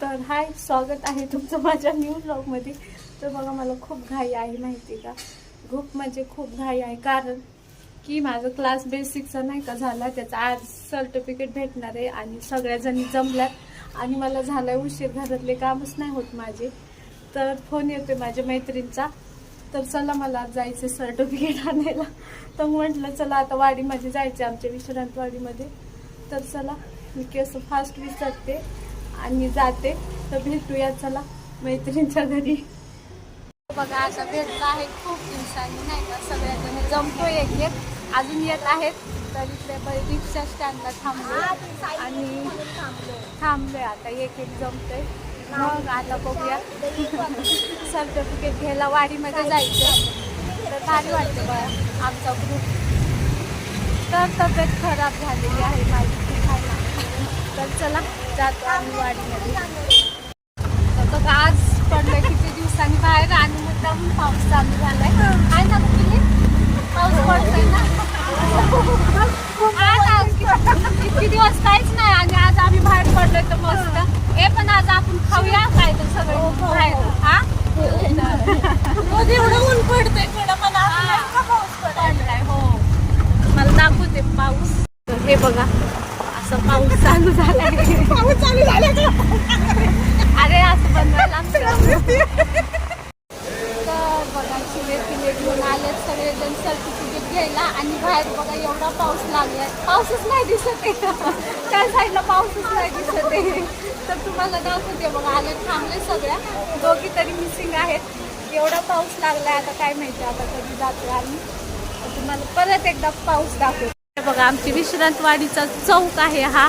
तर हाय स्वागत आहे तुमचं माझ्या न्यू ब्लॉगमध्ये तर बघा मला खूप घाई आहे माहिती का? खूप म्हणजे खूप घाई आहे कारण की माझं क्लास बेसिकचा नाही का झाला त्याचा आज सर्टिफिकेट भेटणार आहे आणि सगळ्या जणी जमल्यात. आणि मला झालाय उशीर घरातले कामच नाही होत माझे. तर फोन येतोय माझ्या मैत्रिणीचा. तर चला मला जायचं सर्टिफिकेट आणायला. तर म्हटलं चला आता वाडीमध्ये जायचं आमच्या विश्रांत वाडीमध्ये. तर चला मी केस फास्ट विसरते. आणि जाते. तर भेटूया चला मैत्रिणीच्या घरी. बघा आता भेटला आहे खूप दिवसांनी नाही का? सगळ्याजण जमतोय एक एक अजून येत आहेत तर इकडे रिक्षा स्टँडला थांबलो. आणि थांबलोय आता एक एक जमतोय. मग आता बघूया. सर्टिफिकेट घ्यायला वाडीमध्ये जायचं तर भारी वाटतं बघा आमचा ग्रुप तर तब्येत खराब झालेली आहे माझी तर चला जातो आम्ही वाडीमध्ये. तर बघा आज पडलं किती दिवसांनी बाहेर आणि मुद्दाम पाऊस चालू झालाय. आहे ना तुम्ही पाऊस पडतोय ना? आज किती- दिवस काहीच नाही आणि आज आम्ही बाहेर पडलोय तर मस्त हे पण आज आपण खाऊया काय तर सगळं बाहेर हा रोज एवढं ऊन पडतंय थोडं पण आज इतका पाऊस पडलाय. पडलाय हो मला दाखवते पाऊस तर हे बघा असं पाऊस चालू झालाय. पाऊस चालू झाला? अरे असं बनवायला तर बघा घेऊन आले सगळेजण सर्टिफिकेट घ्यायला आणि बाहेर बघा एवढा पाऊस लागलाय. पाऊसच नाही दिसत आहे. त्या साईडला पाऊसच नाही दिसत आहे. तर तुम्हाला दाखवते बघा आले थांबले सगळ्या. दोघी तरी मिसिंग आहेत. एवढा पाऊस लागलाय आता काय माहिती आता कधी जातो आम्ही. तुम्हाला परत एकदा पाऊस दाखवते. बघा आमची विश्रांतवाडीचा चौक आहे हा.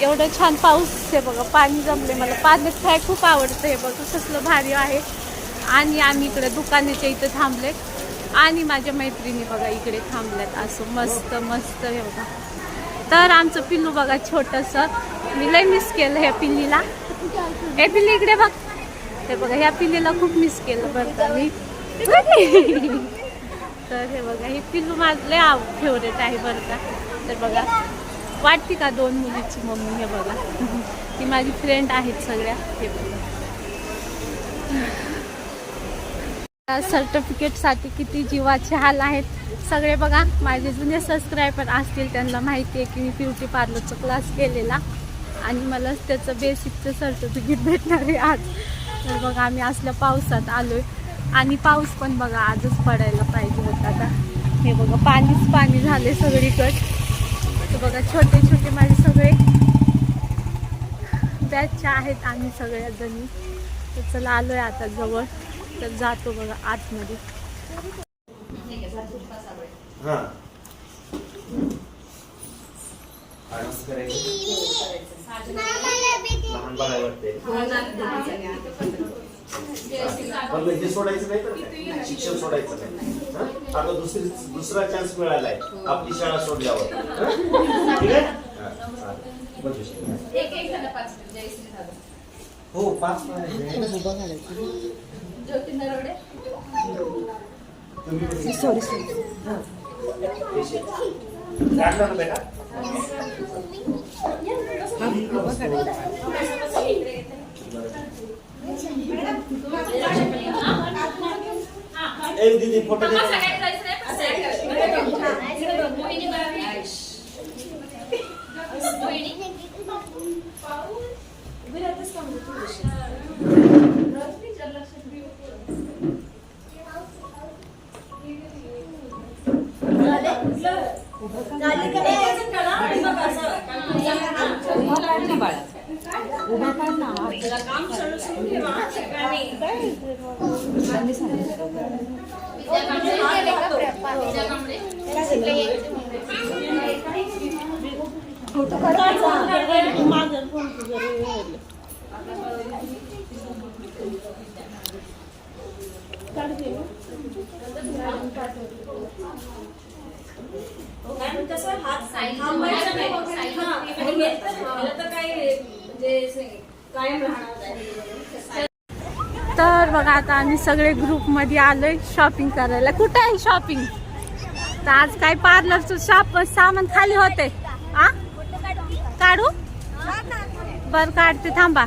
एवढं छान पाऊस आहे बघा पाणी जमले मला. पाण्यात काय खूप आवडतं हे बघा कसलं भारी आहे. आणि आम्ही इकडे दुकानाच्या इथं थांबले आणि माझ्या मैत्रिणी बघा इकडे थांबल्यात असं मस्त मस्त हे बघा. तर आमचं पिल्लू बघा छोटंसं. मी लय मिस केलं ह्या पिल्लीला. हे पिल्ली इकडे बघ. हे बघा ह्या पिल्लीला खूप मिस केलं बरं मी. तर हे बघा हे पिल्लू माझं लय आव फेवरेट आहे बरं का. तर बघा वाटते का दोन मुलीची मम्मी? हे बघा. ती माझी फ्रेंड आहेत सगळ्या. हे बघा. सर्टिफिकेटसाठी किती जीवाचे हाल आहेत. सगळे बघा माझे जुने सबस्क्रायबर असतील त्यांना माहिती आहे की मी ब्युटी पार्लरचा क्लास केलेला. आणि मला त्याचं बेसिकचं सर्टिफिकेट भेटणार आहे आज. तर बघा आम्ही असल्या पावसात आलो आहे आणि पाऊस पण बघा आजच पडायला पाहिजे होता आता. हे बघा पाणीच पाणी झाले सगळीकडे. तर बघा छोटे छोटे माझे सगळे बॅचच्या आहेत आम्ही सगळ्या जणी तर चला आलोय आता जवळ. तर जातो बघा आतमध्ये. हा. लहान पण हे सोडायचं नाही तर काय? शिक्षण सोडायचं नाही. हा? आता दुसरी दुसरा चान्स मिळालाय. आपली शाळा सोडल्यावर. हा? ठीक आहे? पाच सॉरी काढला ना बेटा? एक दीदी फोटो माझं फोन कसं हात तर काय कायम राहणार तर बघा आता आम्ही सगळे ग्रुपमध्ये आलोय शॉपिंग करायला. कुठं आहे शॉपिंग तर आज काय पार्लरचं शॉप सामान खाली होते. आ? काढू? बर काढते. थांबा.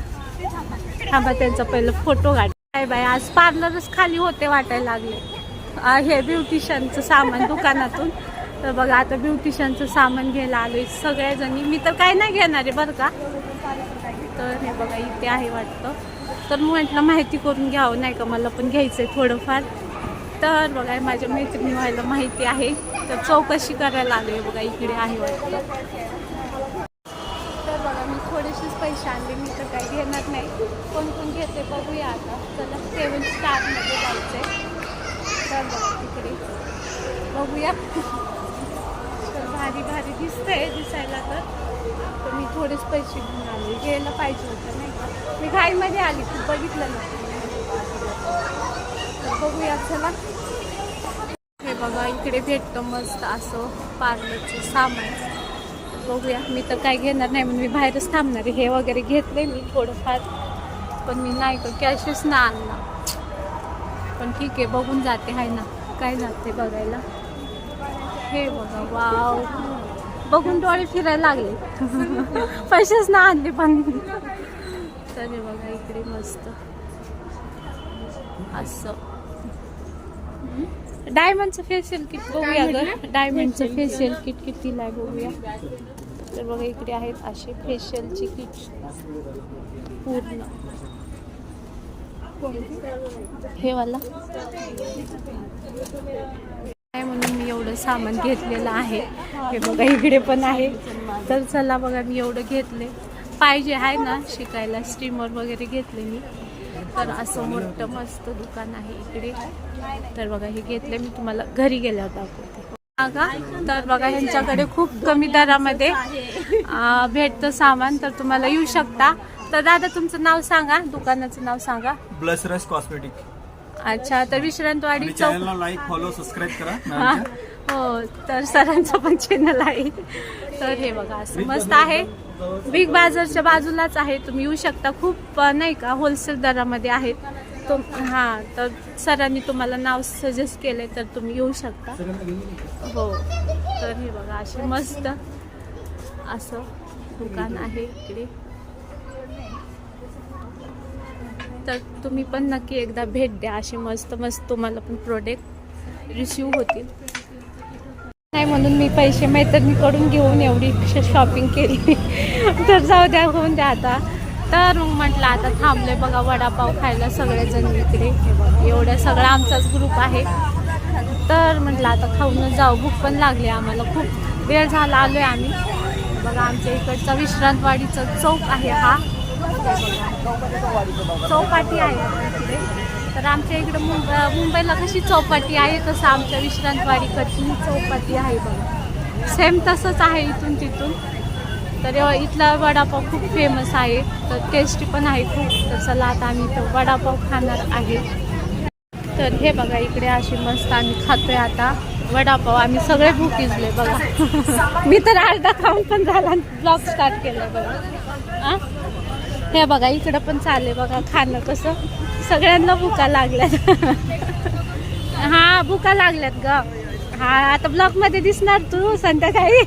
थांबा त्यांचा पहिलं फोटो काढ. काय बाय आज पार्लरच खाली होते वाटायला लागले. हे ब्युटिशियनचं सामान दुकानातून. तर बघा आता ब्युटिशियनचं सामान घ्यायला आलोय सगळ्याजणी. मी तर काय नाही घेणार आहे बरं का? तर हे बघा इथे आहे वाटतं. तर म्हटलं माहिती करून घ्यावं. नाही का मला पण घ्यायचं आहे थोडंफार. तर बघा माझ्या मैत्रिणी व्हायला माहिती आहे. तर चौकशी करायला आलोय बघा इकडे आहे वाटतं. तर बघा मी थोडेसेच पैसे आणले मी तर काही घेणार नाही. कोण कोण घेते बघूया आता. चला सेवन स्टारमध्ये जायचं आहे तर बघा तिकडे बघूया. तर भारी भारी दिसतंय दिसायला तर. मी थोडेच पैसे घेऊन आले. घ्यायला पाहिजे होतं नाही का? मी घाईमध्ये आली तू बघितलं ना तर बघूया चला. हे बघा इकडे भेटतं मस्त असं पार्लरचं सामान. बघूया मी तर काय घेणार नाही म्हणून मी बाहेरच थांबणार आहे. हे वगैरे घेतले मी थोडंफार पण मी नाही का कॅशच ना आणला पण ठीक आहे बघून जाते आहे ना. काय जाते बघायला. हे बघा वाव. बघून डोळे फिरायला लागले. पैसेच ना आणले पण. तरी बघा इकडे मस्त. असं. डायमंडचं फेशियल किट बघूया ग डायमंडचं फेशियल किट कितीला आहे बघूया. तर बघा इकडे आहेत असे फेशियलची किट पूर्ण. हे वाला. काय म्हणून मी एवढं सामान घेतलेलं आहे? हे बघा इकडे पण आहे. तर चला बघा मी एवढं घेतले पाहिजे आहे ना शिकायला. स्टीमर वगैरे घेतले मी. तर असं मोठं मस्त दुकान आहे इकडे. तर बघा हे घेतले मी तुम्हाला. घरी गेल्यावर दाखवते का तर बघा ह्यांच्याकडे खूप कमी दरामध्ये भेटतं सामान. तर तुम्हाला येऊ शकता. तर दादा तुमचं नाव सांगा. दुकानाचं नाव सांगा. ब्लस रस कॉस्मेटिक. अच्छा तर विश्रांतवाडी चॅनलला लाईक फॉलो सबस्क्राईब करा हा. हो तर सरांचं पण चॅनल आहे. तर हे बघा असं मस्त आहे. बिग बाजारच्या बाजूलाच आहे. तुम्ही येऊ शकता. खूप नाही का होलसेल दरामध्ये आहेत. तुम हां तर सरांनी तुम्हाला नाव सजेस्ट केले तर तुम्ही येऊ शकता. हो. तर हे बघा असे मस्त असं दुकान आहे इकडे. तर तुम्ही पण नक्की एकदा भेट द्या. असे मस्त मस्त तुम्हाला पण प्रोडक्ट रिसिव्ह होतील. नाही म्हणून मी पैसे मैत्रिणीकडून घेऊन एवढी शॉपिंग केली. तर जाऊ द्या होऊन द्या आता. तर मग म्हटलं आता थांबले बघा वडापाव खायला सगळेजण इकडे. हे एवढा सगळा आमचाच ग्रुप आहे. तर म्हटलं आता खाऊनच जाऊ. भूक पण लागली आम्हाला खूप. वेळ झाला आलो आहे आम्ही. बघा आमच्या इकडचा विश्रांतवाडीचा चौक आहे हा. चौपाटी आहे. इकडे तर आमच्या इकडं मुंब मुंबईला कशी चौपाटी आहे तसं आमच्या विश्रांतवाडीकडची ही चौपाटी आहे बघा. सेम तसंच आहे इथून तिथून. तर इथला वडापाव खूप फेमस आहे. तर टेस्टी पण आहे खूप. तर चला आता आम्ही इथं वडापाव खाणार आहे. तर हे बघा इकडे अशी मस्त आम्ही खातोय आता. वडापाव आम्ही सगळे भुकीजले बघा. मी तर अर्धा खाऊन पण झाला ब्लॉग स्टार्ट केलं बघा. हे बघा इकडं पण चालले बघा खाणं कसं. सगळ्यांना भुका लागल्यात. हा भुका लागल्यात ग. हा आता ब्लॉगमध्ये दिसणार तू संध्याकाळी.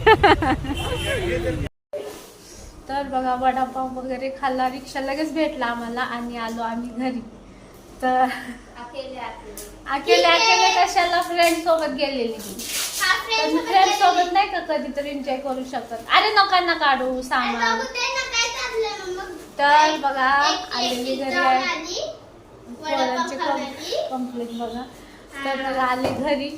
तर बघा वडापाव वगैरे खाल्ला रिक्षा लगेच भेटला आम्हाला आणि आलो आम्ही घरी. तर अकेले अकेले. कशाला फ्रेंड सोबत गेलेली फ्रेंड सोबत नाही का कधीतरी एन्जॉय करू शकत? अरे नका ना काढू सामान. तर बघा आलेली घरी आहे पोरांची कंप्लीट बघा. तर बघा आले घरी.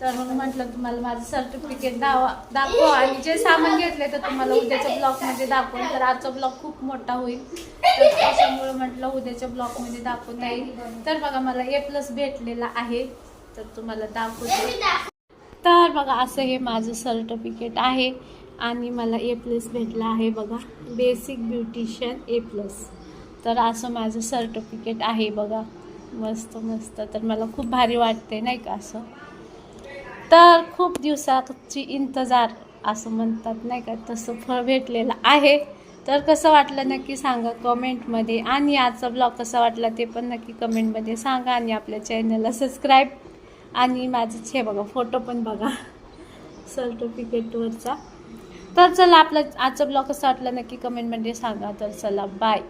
तर मग म्हटलं तुम्हाला माझं सर्टिफिकेट दावा दाखवा. आणि जे सामान घेतले तर तुम्हाला उद्याच्या ब्लॉगमध्ये दाखवून तर आजचा ब्लॉग खूप मोठा होईल. तर त्याच्यामुळे म्हटलं उद्याच्या ब्लॉगमध्ये दाखवता येईल. तर बघा मला ए प्लस भेटलेला आहे. तर तुम्हाला दाखवते. तर बघा असं हे माझं सर्टिफिकेट आहे. आणि मला ए प्लस भेटला आहे बघा. बेसिक ब्युटिशियन ए प्लस तर असं माझं सर्टिफिकेट आहे बघा. मस्त मस्त. तर मला खूप भारी वाटते नाही का असं? तर खूप दिवसाची इंतजार असं म्हणतात नाही का? तसं फळ भेटलेलं आहे. तर कसं वाटलं नक्की सांगा कमेंटमध्ये. आणि आजचा ब्लॉग कसा वाटला ते पण नक्की कमेंटमध्ये सांगा. आणि आपल्या चॅनलला सबस्क्राईब आणि माझं हे बघा फोटो पण बघा. सर्टिफिकेटवरचा तर चला आपला आजचा ब्लॉग कसा वाटला नक्की कमेंटमध्ये सांगा. तर चला बाय